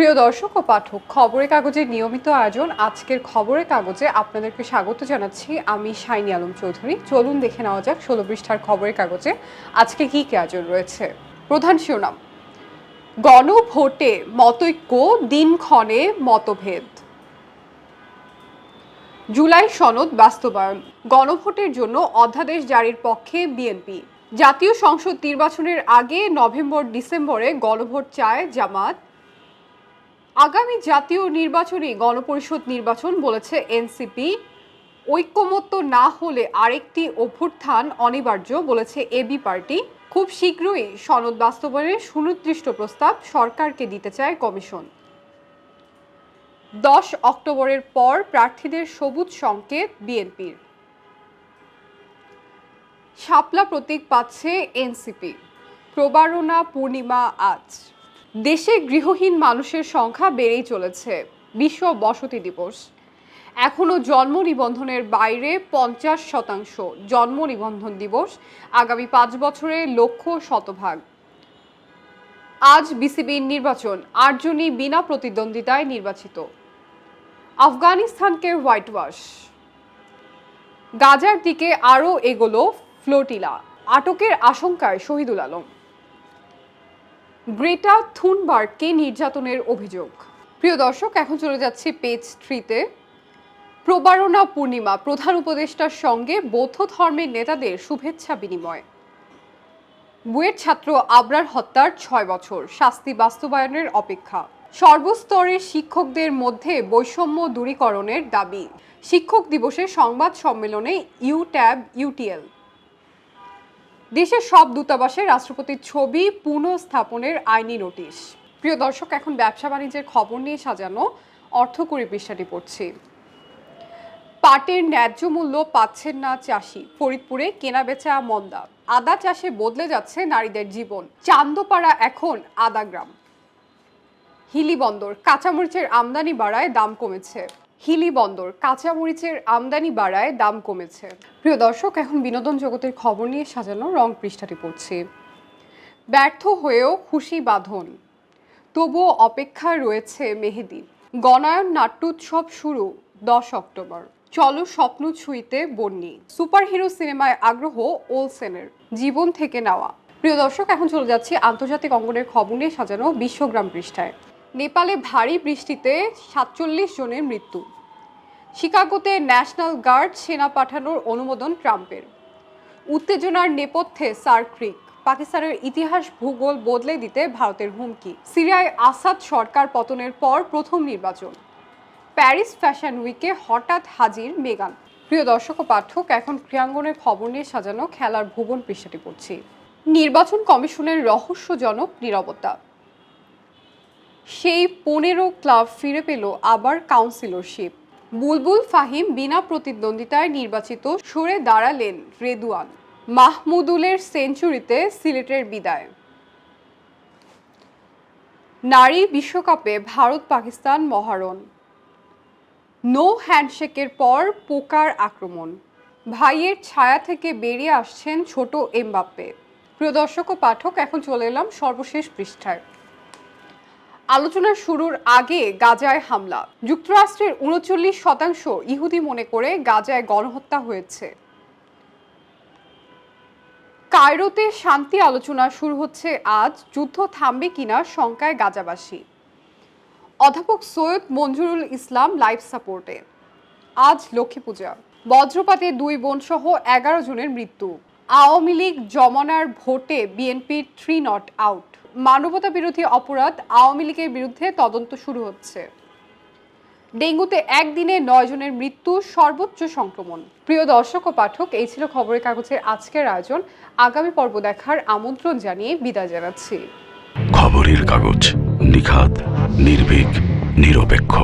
প্রিয় দর্শক ও পাঠক, খবরের কাগজের নিয়মিত আয়োজন, আজকের খবরের কাগজে আপনাদেরকে স্বাগত জানাচ্ছি। আমি শাইনি আলম চৌধুরী। চলুন দেখে নেওয়া যাক ষোলো পৃষ্ঠার খবরের কাগজে আজকে কি কি আয়োজন রয়েছে। প্রধান শিরোনাম, গণভোটে মতৈক্য, দিনক্ষণে মতভেদ। জুলাই সনদ বাস্তবায়ন, গণভোটের জন্য অধ্যাদেশ জারির পক্ষে বিএনপি। জাতীয় সংসদ নির্বাচনের আগে নভেম্বর ডিসেম্বরে গণভোট চায় জামাত। আগামী জাতীয় নির্বাচনে গণপরিষদ নির্বাচন বলেছে এনসিপি। ঐক্যমত্য না হলে আরেকটি অভ্যুত্থান অনিবার্য বলেছে এবি পার্টি। খুব শীঘ্রই সনদ বাস্তবায়নের সুনির্দিষ্ট প্রস্তাব সরকারকে দিতে চায় কমিশন। দশ অক্টোবরের পর প্রার্থীদের সবুজ সংকেত বিএনপির। শাপলা প্রতীক পাচ্ছে এনসিপি। প্রবারণা পূর্ণিমা আজ। দেশে গৃহহীন মানুষের সংখ্যা বেড়েই চলেছে। বিশ্ব বসতি দিবস। এখনও জন্ম নিবন্ধনের বাইরে পঞ্চাশ শতাংশ জন্ম নিবন্ধন দিবস আগামী পাঁচ বছরে লক্ষ্য শতভাগ। আজ বিসিবির নির্বাচন, আটজনই বিনা প্রতিদ্বন্দ্বিতায় নির্বাচিত। আফগানিস্তানকে হোয়াইট ওয়াশ গাজার দিকে আরও এগোলো ফ্লোটিলা। আটকের আশঙ্কায় শহীদুল আলম। গ্রেটা থুনবার্গকে নির্যাতনের অভিযোগ। প্রিয় দর্শক, এখন চলে যাচ্ছি পেজ থ্রিতে। প্রবারণা পূর্ণিমা, প্রধান উপদেষ্টার সঙ্গে বৌদ্ধ ধর্মের নেতাদের শুভেচ্ছা বিনিময়। বুয়েট ছাত্র আবরার হত্যার ছয় বছর, শাস্তি বাস্তবায়নের অপেক্ষা। সর্বস্তরের শিক্ষকদের মধ্যে বৈষম্য দূরীকরণের দাবি। শিক্ষক দিবসের সংবাদ সম্মেলনে ইউ ট্যাব ইউটিএল। দেশের সব দূতাবাসে রাষ্ট্রপতির ছবি পুনঃস্থাপনের আইনি নোটিশ। প্রিয় দর্শক, এখন ব্যবসা বাণিজ্যের খবর নিয়ে সাজানো অর্থকরী পৃষ্ঠাটি পড়ছি। পাটের ন্যায্য মূল্য পাচ্ছেন না চাষি। ফরিদপুরে কেনাবেচা মন্দা। আদা চাষে বদলে যাচ্ছে নারীদের জীবন। চান্দপাড়া এখন আদা গ্রাম। হিলি বন্দর। কাঁচামরিচের আমদানি বাড়ায় দাম কমেছে। হিলি বন্দর কাঁচামরিচের আমদানি বাড়ায় দাম কমেছে। প্রিয় দর্শক, এখন বিনোদন জগতের খবর নিয়ে সাজানো রং পৃষ্ঠাটি পড়ছি। ব্যর্থ হয়েও খুশি বাঁধন। তবুও অপেক্ষায় রয়েছে মেহেদি। গণায়ন নাট্যোৎসব শুরু দশ অক্টোবর। চলো স্বপ্ন ছুঁইতে বন্যি। সুপারহিরো সিনেমায় আগ্রহ ওলসেনের জীবন থেকে নেওয়া। প্রিয় দর্শক, এখন চলে যাচ্ছি আন্তর্জাতিক অঙ্গনের খবর নিয়ে সাজানো বিশ্বগ্রাম পৃষ্ঠায়। নেপালে ভারী বৃষ্টিতে সাতচল্লিশ জনের মৃত্যু। শিকাগোতে ন্যাশনাল গার্ড সেনা পাঠানোর অনুমোদন ট্রাম্পের। উত্তেজনার নেপথ্যে সার ক্রিক, পাকিস্তানের ইতিহাস ভূগোল বদলে দিতে ভারতের হুমকি। সিরিয়ায় আসাদ সরকার পতনের পর প্রথম নির্বাচন। প্যারিস ফ্যাশন উইকে হঠাৎ হাজির মেগান। প্রিয় দর্শক ও পাঠক, এখন ক্রীড়াঙ্গনের খবর নিয়ে সাজানো খেলার ভুবন পৃষ্ঠাটি পড়ছি। নির্বাচন কমিশনের রহস্যজনক নিরবতা। সেই পনেরো ক্লাব ফিরে পেল আবার কাউন্সিলরশিপ। বুলবুল ফাহিম বিনা প্রতিদ্বন্দ্বিতায় নির্বাচিত সরে দাঁড়ালেন রেদুয়ান। মাহমুদুলের সেঞ্চুরিতে সিলেটের বিদায়। নারী বিশ্বকাপে ভারত পাকিস্তান মহারণ। নো হ্যান্ডশেকের পর পোকার আক্রমণ। ভাইয়ের ছায়া থেকে বেরিয়ে আসছেন ছোট এমবাপ্পে। প্রিয় দর্শক ও পাঠক, এখন চলে এলাম সর্বশেষ পৃষ্ঠায়। আলোচনা শুরুর আগে গাজায় হামলা। যুক্তরাষ্ট্রের উনচল্লিশ শতাংশ ইহুদি মনে করে গাজায় গণহত্যা হয়েছে। কায়রোতে শান্তি আলোচনা শুরু হচ্ছে আজ। যুদ্ধ থামবে কিনা শঙ্কায় গাজাবাসী। অধ্যাপক সৈয়দ মঞ্জুরুল ইসলাম লাইফ সাপোর্টে। আজ লক্ষ্মী পূজা। বজ্রপাতে দুই বোন সহ এগারো জনের মৃত্যু। আওয়ামী লীগ জমানার ভোটে বিএনপির থ্রি নট আউট। মানবতা বিরোধী অপরাধ আওয়ামী লীগের বিরুদ্ধে তদন্ত শুরু হচ্ছে। ডেঙ্গুতে একদিনে নয় জনের মৃত্যু, সর্বোচ্চ সংক্রমণ। প্রিয় দর্শক ও পাঠক, এই ছিল খবরের কাগজের আজকের আয়োজন। আগামী পর্ব দেখার আমন্ত্রণ জানিয়ে বিদায় জানাচ্ছি। খবরের কাগজ নিখাত, নির্ভীক, নিরপেক্ষ।